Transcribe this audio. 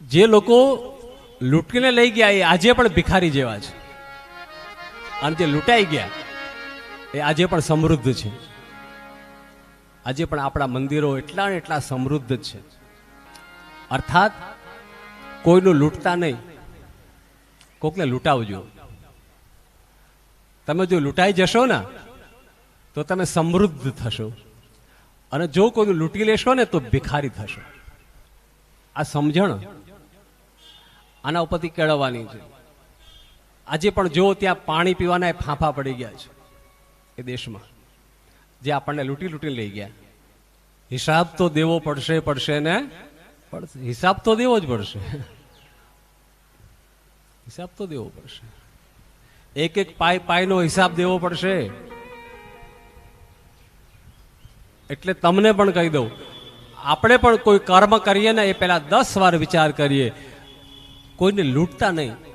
જે લોકો લૂંટીને લઈ ગયા એ આજે પણ ભિખારી જેવા છે. અને જે લૂંટાઈ ગયા એ આજે પણ સમૃદ્ધ છે. આજે પણ આપણા મંદિરો એટલા ને એટલા સમૃદ્ધ છે. અર્થાત કોઈનું લૂંટતા નહીં. કોકને લૂંટાવજો. તમે જો લૂંટાઈ જશો ને, તો તમે સમૃદ્ધ થશો. અને જો કોઈનું લૂંટી લેશો ને, તો ભિખારી થશો. આ સમજણ આના ઉપરથી કેળવવાની છે. આજે પણ જો ત્યાં પાણી પીવાના એ ફાંફા પડી ગયા છે એ દેશમાં. જે આપણને લૂંટી લૂંટી લઈ ગયા. હિસાબ તો દેવો પડશે પડશે ને? પડશે. હિસાબ તો દેવો જ પડશે. હિસાબ તો દેવો પડશે. એક એક પાય, પાયનો હિસાબ દેવો પડશે. એટલે તમને પણ કહી દઉં. આપણે પણ કોઈ કર્મ કરીએ ને એ પહેલા દસ વાર વિચાર કરીએ. કોઈને લૂંટતા નહીં.